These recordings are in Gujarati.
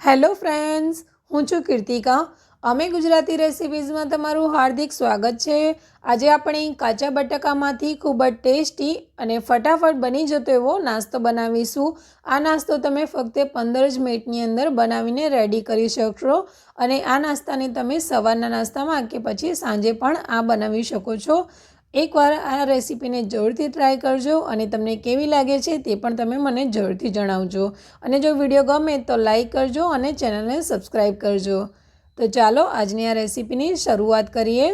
હેલો ફ્રેન્ડ્સ, હું છું કીર્તિકા. અમે ગુજરાતી રેસિપીઝમાં તમારું હાર્દિક સ્વાગત છે. આજે આપણે કાચા બટાકામાંથી ખૂબ જ ટેસ્ટી અને ફટાફટ બની જતો એવો નાસ્તો બનાવીશું. આ નાસ્તો તમે ફક્ત પંદર જ મિનિટની અંદર બનાવીને રેડી કરી શકશો અને આ નાસ્તાને તમે સવારના નાસ્તામાં કે પછી સાંજે પણ આ બનાવી શકો છો. એકવાર આ રેસીપીને જરૂરથી ટ્રાય કરજો અને તમને કેવી લાગે છે તે પણ તમે મને જરૂરથી જણાવજો. અને જો વીડિયો ગમે તો લાઈક કરજો અને ચેનલને સબસ્ક્રાઈબ કરજો. તો ચાલો આજની આ રેસીપીની શરૂઆત કરીએ.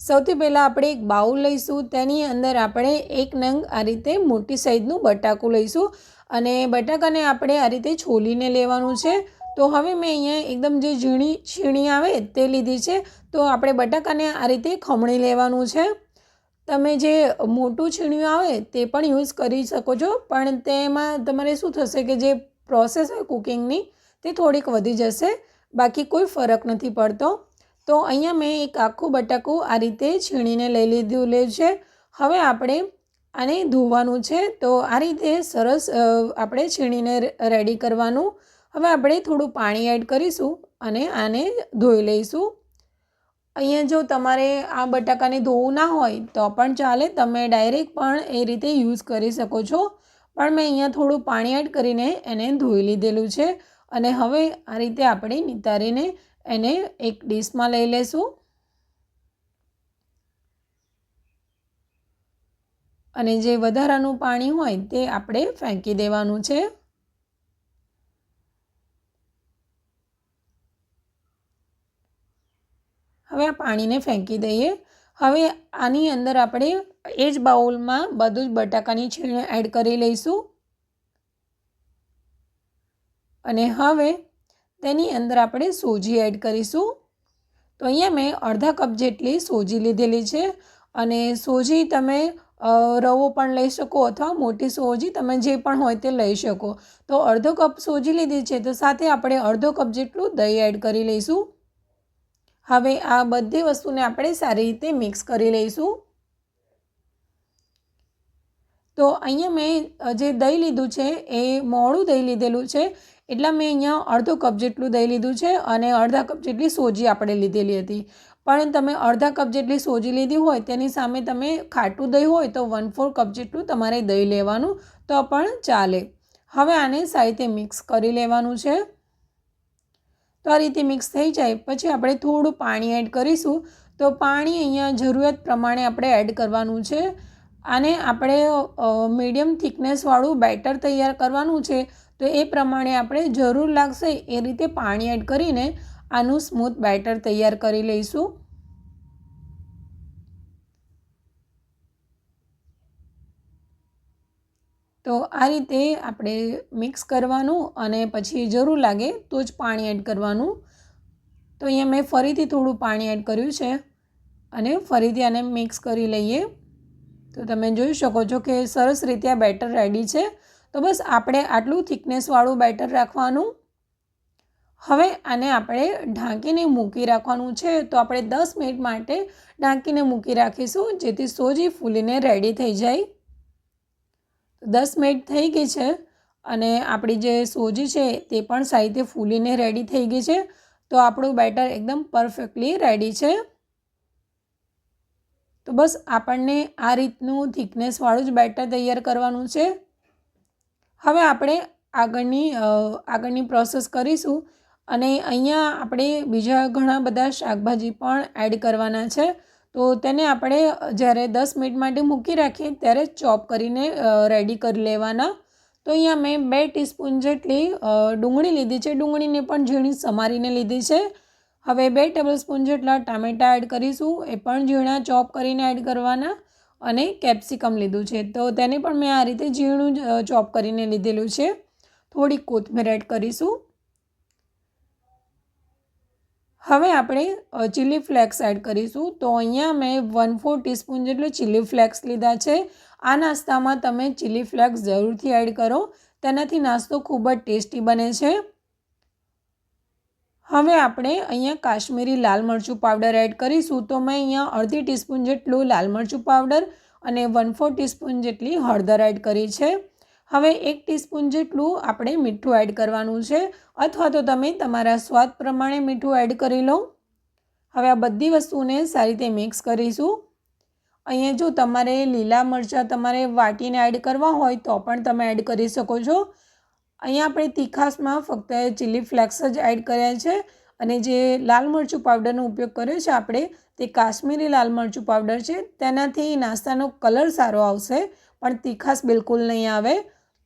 સૌથી પહેલાં આપણે એક બાઉલ લઈશું. તેની અંદર આપણે એક નંગ આ રીતે મોટી સાઈઝનું બટાકું લઈશું અને બટાકાને આપણે આ રીતે છોલીને લેવાનું છે. તો હવે મેં અહીંયા એકદમ જે ઝીણી છીણી આવે તે લીધી છે. તો આપણે બટાકાને આ રીતે ખમણી લેવાનું છે. તમે જે મોટું છીણ્યું આવે તે પણ યુઝ કરી શકો છો, પણ તેમાં તમારે શું થશે કે જે પ્રોસેસ હોય કુકિંગની તે થોડીક વધી જશે, બાકી કોઈ ફરક નથી પડતો. તો અહીંયા મેં એક આખું બટાકું આ રીતે છીણીને લઈ લીધું લે છે. હવે આપણે આને ધોવાનું છે, તો આ રીતે સરસ આપણે છીણીને રેડી કરવાનું. હવે આપણે થોડું પાણી એડ કરીશું અને આને ધોઈ લઈશું. અહીંયા જો તમારે આ બટાકાને ધોવું ના હોય, તો પણ ચાલે. તમે ડાયરેક્ટ પણ એ રીતે યુઝ કરી શકો છો. પણ મેં અહીંયા થોડું પાણી એડ કરીને એને ધોઈ લીધેલું છે. અને હવે આ રીતે આપણે નિતારીને એને એક ડીશમાં લઈ લેશું. અને જે વધારાનું પાણી હોય તે આપણે ફેંકી દેવાનું છે. હવે આ પાણીને ફેંકી દઈએ. હવે આની અંદર આપણે એ જ બાઉલમાં બધું જ બટાકાની છીણ એડ કરી લઈશું. અને હવે તેની અંદર આપણે સોજી એડ કરીશું. તો અહીંયા મેં અડધા કપ જેટલી સોજી લીધેલી છે. અને સોજી તમે રવો પણ લઈ શકો અથવા મોટી સોજી તમે જે પણ હોય તે લઈ શકો. તો અડધો કપ સોજી લીધી છે તો સાથે આપણે અડધો કપ જેટલું દહીં એડ કરી લઈશું. હવે આ બધી વસ્તુને આપણે સારી રીતે મિક્સ કરી લઈશું. તો અહીંયા મેં જે દહીં લીધું છે એ મોડું દહીં લીધેલું છે. એટલા મેં અહીંયા અડધો કપ જેટલું દહીં લીધું છે અને અડધા કપ જેટલી સોજી આપણે લીધેલી હતી. પણ તમે અડધા કપ જેટલી સોજી લીધી હોય તેની સામે તમે ખાટું દહીં હોય તો વન ફોર કપ જેટલું તમારે દહીં લેવાનું તો પણ ચાલે. હવે આને સારી રીતે મિક્સ કરી લેવાનું છે. તો આ રીતે મિક્સ થઈ જાય. પછી આપણે થોડું પાણી એડ કરીશું. તો પાણી અહીંયા જરૂરિયાત પ્રમાણે આપણે એડ કરવાનું છે. આને આપણે મીડિયમ થિકનેસવાળું બેટર તૈયાર કરવાનું છે. તો એ પ્રમાણે આપણે જરૂર લાગશે એ રીતે પાણી એડ કરીને આનું સ્મૂથ બેટર તૈયાર કરી લઈશું. તો આ રીતે આપણે મિક્સ કરવાનું અને પછી જરૂર લાગે તો જ પાણી એડ કરવાનું. તો અહીંયા મેં ફરીથી થોડું પાણી એડ કર્યું છે અને ફરીથી આને મિક્સ કરી લઈએ. તો તમે જોઈ શકો છો કે સરસ રીતે આ બેટર રેડી છે. તો બસ આપણે આટલું થિકનેસવાળું બેટર રાખવાનું. હવે આને આપણે ઢાંકીને મૂકી રાખવાનું છે. તો આપણે દસ મિનિટ માટે ઢાંકીને મૂકી રાખીશું, જેથી સોજી ફૂલીને રેડી થઈ જાય. દસ મિનિટ થઈ ગઈ છે અને આપણી જે સોજી છે તે પણ સારી ફૂલીને રેડી થઈ ગઈ છે. તો આપણું બેટર એકદમ પરફેક્ટલી રેડી છે. તો બસ આપણને આ રીતનું થિકનેસવાળું જ બેટર તૈયાર કરવાનું છે. હવે આપણે આગળની આગળની પ્રોસેસ કરીશું અને અહીંયા આપણે બીજા ઘણા બધા શાકભાજી પણ એડ કરવાના છે. તો તેને આપણે જ્યારે દસ મિનિટ માટે મૂકી રાખીએ, ત્યારે ચોપ કરીને રેડી કરી લેવાના. તો અહીંયા મેં બે ટીસ્પૂન જેટલી ડુંગળી લીધી છે. ડુંગળીને પણ ઝીણી સમારીને લીધી છે. હવે બે ટેબલ સ્પૂન જેટલા ટામેટાં એડ કરીશું. એ પણ ઝીણા ચોપ કરીને એડ કરવાના અને કેપ્સિકમ લીધું છે. તો તેને પણ મેં આ રીતે ઝીણું ચોપ કરીને લીધેલું છે. થોડી કોથમીર એડ કરીશું. હવે આપણે ચીલી ફ્લેક્સ એડ કરીશું. તો અહીંયા મેં વન ફોર ટીસ્પૂન જેટલું ચીલી ફ્લેક્સ લીધા છે. આ નાસ્તામાં તમે ચીલી ફ્લેક્સ જરૂરથી એડ કરો. તેનાથી નાસ્તો ખૂબ જ ટેસ્ટી બને છે. હવે આપણે અહીંયા કાશ્મીરી લાલ મરચું પાવડર એડ કરીશું. તો મેં અહીંયા અડધી ટીસ્પૂન જેટલું લાલ મરચું પાવડર અને વન ફોર ટીસ્પૂન જેટલી હળદર એડ કરી છે. હવે એક ટીસ્પૂન જેટલું આપણે મીઠું એડ કરવાનું છે, અથવા તો તમે તમારા સ્વાદ પ્રમાણે મીઠું એડ કરી લો. હવે આ બધી વસ્તુને સારી રીતે મિક્સ કરીશું. અહીંયા જો તમારે લીલા મરચાં તમારે વાટીને એડ કરવા હોય તો પણ તમે એડ કરી શકો છો. અહીંયા આપણે તીખાસમાં ફક્ત ચીલી ફ્લેક્સ જ એડ કર્યા છે, અને જે લાલ મરચું પાવડરનો ઉપયોગ કર્યો છે આપણે, તે કાશ્મીરી લાલ મરચું પાવડર છે. તેનાથી નાસ્તાનો કલર સારો આવશે, પણ તીખાસ બિલકુલ નહીં આવે.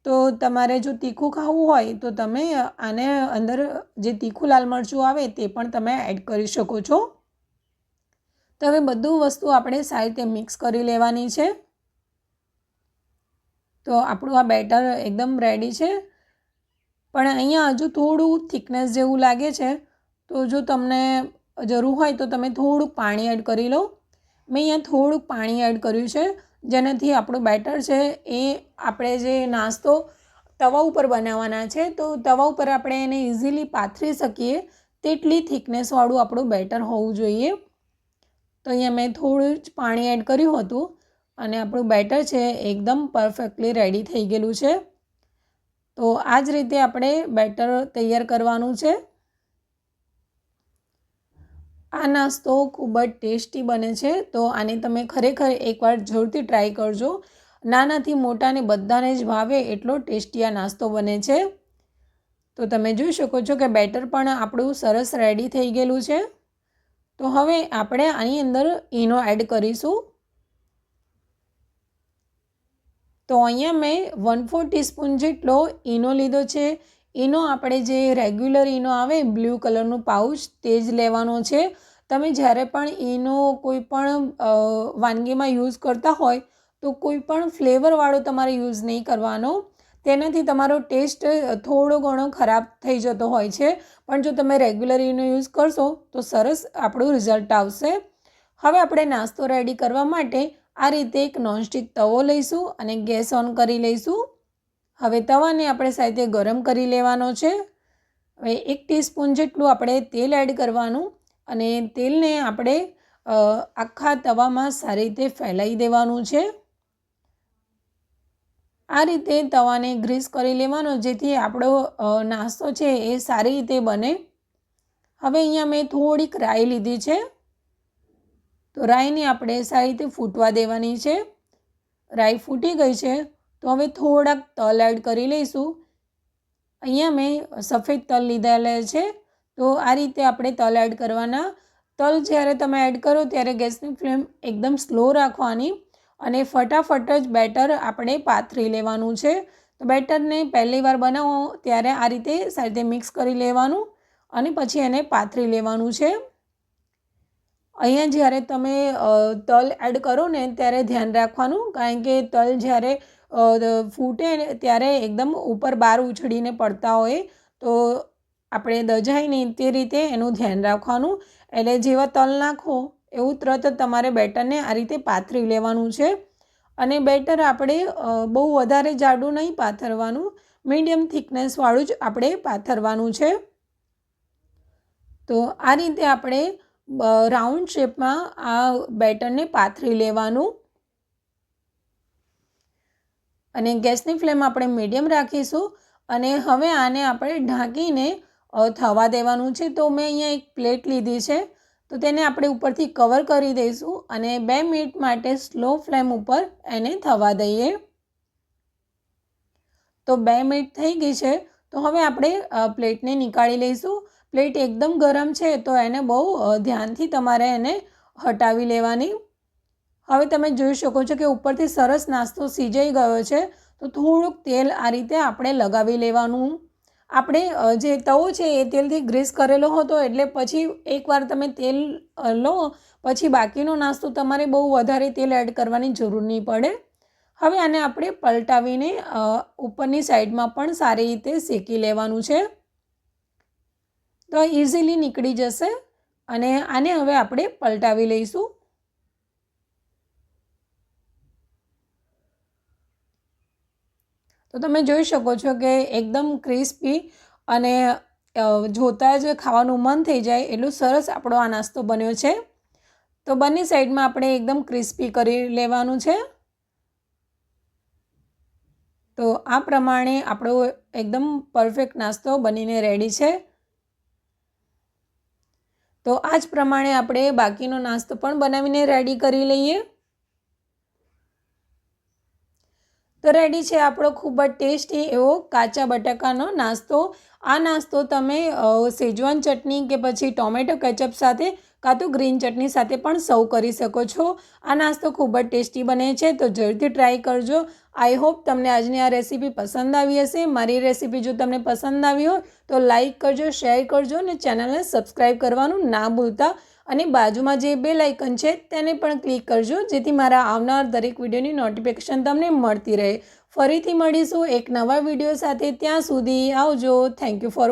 તો તમારે જો તીખું ખાવું હોય તો તમે આને અંદર જે તીખું લાલ મરચું આવે તે પણ તમે એડ કરી શકો છો. તો હવે બધું વસ્તુ આપણે સારી રીતે મિક્સ કરી લેવાની છે. તો આપણું આ બેટર એકદમ રેડી છે. પણ અહીંયા હજુ થોડું થિકનેસ જેવું લાગે છે. તો જો તમને જરૂર હોય તો તમે થોડુંક પાણી એડ કરી લો. મેં અહીંયા થોડુંક પાણી એડ કર્યું છે. જેનાથી આપણું બેટર છે એ આપણે જે નાસ્તો તવા ઉપર બનાવવાના છે, તો તવા ઉપર આપણે એને ઇઝીલી પાથરી શકીએ. તેટલી થિકનેસવાળું આપણું બેટર હોવું જોઈએ. તો અહીંયા મેં થોડું જ પાણી એડ કર્યું હતું અને આપણું બેટર છે એકદમ પરફેક્ટલી રેડી થઈ ગયેલું છે. તો આ જ રીતે આપણે બેટર તૈયાર કરવાનું છે. આ નાસ્તો ખૂબ જ ટેસ્ટી બને છે, તો આને તમે ખરેખર એકવાર જરૂરથી ટ્રાય કરજો. નાનાથી મોટાને બધાને જ ભાવે એટલો ટેસ્ટી આ નાસ્તો બને છે. તો તમે જોઈ શકો છો કે બેટર પણ આપણું સરસ રેડી થઈ ગયેલું છે. તો હવે આપણે આની અંદર ઈનો એડ કરીશું. તો અહીંયા મેં વન ફોર ટીસ્પૂન જેટલો ઈનો લીધો છે. ઈનો આપણે જે રેગ્યુલર ઈનો આવે, બ્લુ કલરનું પાઉચ, તે જ લેવાનો છે. તમે જ્યારે પણ ઈનો કોઈ પણ વાનગીમાં યુઝ કરતા હોય, તો કોઈ પણ ફ્લેવરવાળો તમારે યુઝ નહીં કરવાનો. તેનાથી તમારો ટેસ્ટ થોડો ઘણો ખરાબ થઈ જતો હોય છે. પણ જો તમે રેગ્યુલર ઈનો યુઝ કરશો, તો સરસ આપણું રિઝલ્ટ આવશે. હવે આપણે નાસ્તો રેડી કરવા માટે આ રીતે એક નોનસ્ટિક તવો લઈશું અને ગેસ ઓન કરી લઈશું. હવે તવાને આપણે સાથે ગરમ કરી લેવાનો છે. હવે એક ટીસ્પૂન જેટલું આપણે તેલ એડ કરવાનું અને તેલને આપણે આખા તવામાં સારી રીતે ફેલાઈ દેવાનું છે. આ રીતે તવાને ગ્રીસ કરી લેવાનો જેથી આપણો નાસ્તો છે એ સારી રીતે બને. હવે અહીંયા મેં થોડીક રાઈ લીધી છે. તો રાઈને આપણે સારી રીતે ફૂટવા દેવાની છે. રાઈ ફૂટી ગઈ છે. તો હવે થોડાક તલ એડ કરી લઈશું. અહીંયા મેં સફેદ તલ લીધેલા છે. તો આ રીતે આપણે તલ એડ કરવાના. તલ જ્યારે તમે એડ કરો ત્યારે ગેસની ફ્લેમ એકદમ સ્લો રાખવાની અને ફટાફટ જ બેટર આપણે પાથરી લેવાનું છે. તો બેટરને પહેલી વાર બનાવો ત્યારે આ રીતે સારી રીતે મિક્સ કરી લેવાનું અને પછી એને પાથરી લેવાનું છે. અહીંયા જ્યારે તમે તલ એડ કરો ને ત્યારે ધ્યાન રાખવાનું કારણ કે તલ જ્યારે ફૂટે ત્યારે એકદમ ઉપર બહાર ઉછળીને પડતા હોય, તો આપણે દજાય નહીં તે રીતે એનું ધ્યાન રાખવાનું. એટલે જેવા તલ નાખો, એવું તરત તમારે બેટરને આ રીતે પાથરી લેવાનું છે. અને બેટર આપણે બહુ વધારે જાડું નહીં પાથરવાનું, મીડિયમ થિકનેસવાળું જ આપણે પાથરવાનું છે. તો આ રીતે આપણે રાઉન્ડ શેપમાં આ બેટરને પાથરી લેવાનું. અને ગેસની ફ્લેમ આપણે મીડિયમ રાખીશું અને હવે આને આપણે ઢાંકીને થવા દેવાનું છે. તો મેં અહીંયા એક પ્લેટ લીધી છે. તો તેને આપણે ઉપરથી કવર કરી દઈશું અને બે મિનિટ માટે સ્લો ફ્લેમ ઉપર એને થવા દઈએ. તો બે મિનિટ થઈ ગઈ છે. તો હવે આપણે પ્લેટને નીકાળી લઈશું. પ્લેટ એકદમ ગરમ છે તો એને બહુ ધ્યાનથી તમારે એને હટાવી લેવાની. હવે તમે જોઈ શકો છો કે ઉપરથી સરસ નાસ્તો સીજાઈ ગયો છે, તો થોડુંક તેલ આ રીતે આપણે લગાવી લેવાનું. આપણે જે તવો છે એ તેલથી ગ્રીસ કરેલો હતો, એટલે પછી એકવાર તમે તેલ લો, પછી બાકીનો નાસ્તો તમારે બહુ વધારે તેલ એડ કરવાની જરૂર નહીં પડે. હવે આને આપણે પલટાવીને ઉપરની સાઈડમાં પણ સારી રીતે શેકી લેવાનું છે. તો ઇઝીલી નીકળી જશે અને આને હવે આપણે પલટાવી લઈશું. તો તમે જોઈ શકો છો કે એકદમ ક્રિસ્પી અને જોતાં જ ખાવાનું મન થઈ જાય એટલું સરસ આપણો આ નાસ્તો બન્યો છે. તો બંને સાઈડમાં આપણે એકદમ ક્રિસ્પી કરી લેવાનું છે. તો આ પ્રમાણે આપણો એકદમ પરફેક્ટ નાસ્તો બનીને રેડી છે. તો આ જ પ્રમાણે આપણે બાકીનો નાસ્તો પણ બનાવીને રેડી કરી લઈએ. તો રેડી છે આપણો ખૂબ જ ટેસ્ટી એવો કાચા બટાકાનો નાસ્તો. આ નાસ્તો તમે સેજવાન ચટણી કે પછી ટોમેટો કેચઅપ સાથે કાં તો ગ્રીન ચટણી સાથે પણ સર્વ કરી શકો છો. આ નાસ્તો ખૂબ જ ટેસ્ટી બને છે, તો જરૂરથી ટ્રાય કરજો. આઈ હોપ તમને આજની આ રેસીપી પસંદ આવી હશે. મારી રેસીપી જો તમને પસંદ આવી હોય, તો લાઈક કરજો, શેર કરજો અને ચેનલને સબસ્ક્રાઈબ કરવાનું ના ભૂલતા. અને બાજુમાં જે બે લાઇકન છે તેને પણ ક્લિક કરજો, જેથી મારા આવનાર દરેક વિડીયોની નોટિફિકેશન તમને મળતી રહે. ફરીથી મળીશું એક નવા વીડિયો સાથે, ત્યાં સુધી આવજો. Thank you for